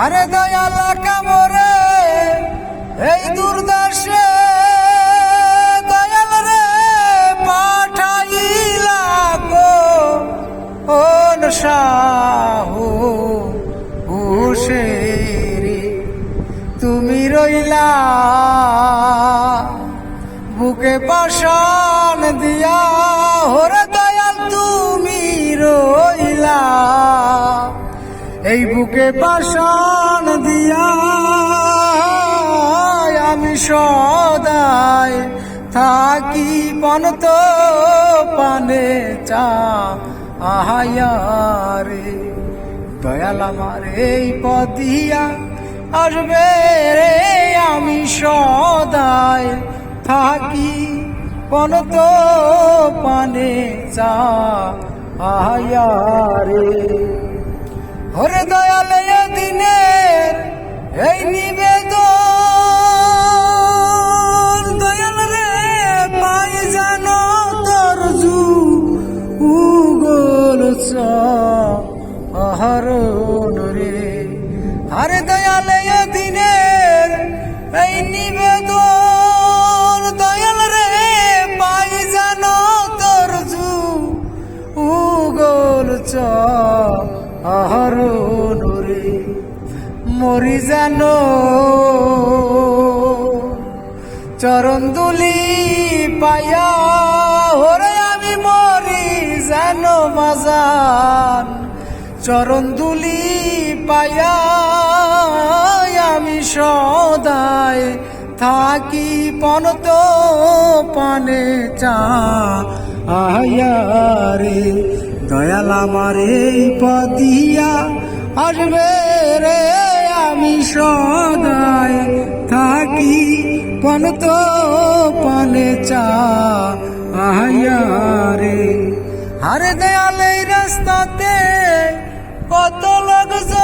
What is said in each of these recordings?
আরে দয়াল কামরে, এই দুর্দশে দয়াল রে পাঠাইলা গো ওন সাহু তুমি রইলা, বুকে পাশান দিয়া এই বুকে পাশান দিয়া আমি সদাই থাকি পনত পানে চা। আহায়ারে দয়াল আমার এই পদিয়া আসবে রে, আমি সদাই থাকি পনত পানে চা। আহায়ারে আরে দয়াল দিনের এই নিবেদন, দয়াল রে, পাই জানো তোর জু উগল চ আহরণ রে, মরি জানো চরণ দুলি পায়া হরে আমি মরি জানো বাজান চরণ দুলি পায়া সদায় থাকি পনত পানে চা। আয়ারে দয়াল আমার এই পদিয়া আসবে রে আমি সদায় থাকি পনত পানে চা। আয়ারে আরে দয়াল এই রাস্তাতে কত লোকজন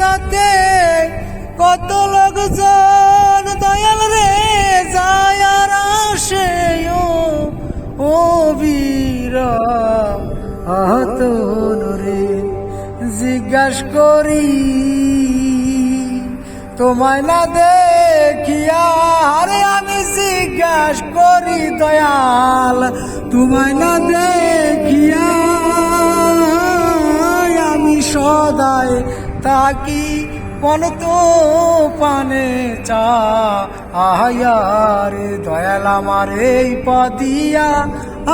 রাস্তাতে কত লোকজন দয়াল রে সায়ার আসে ও বীর আহত রে জিজ্ঞাস করি, তোমায় না দেখিয়া আরে আমি জিজ্ঞাস করি, দয়াল, তোমায় না দেখিয়া আমি সদাই কোন তো পানে চা। আহার দয়াল আমার এই পদিয়া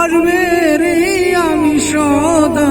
আর মেরে আমি সদা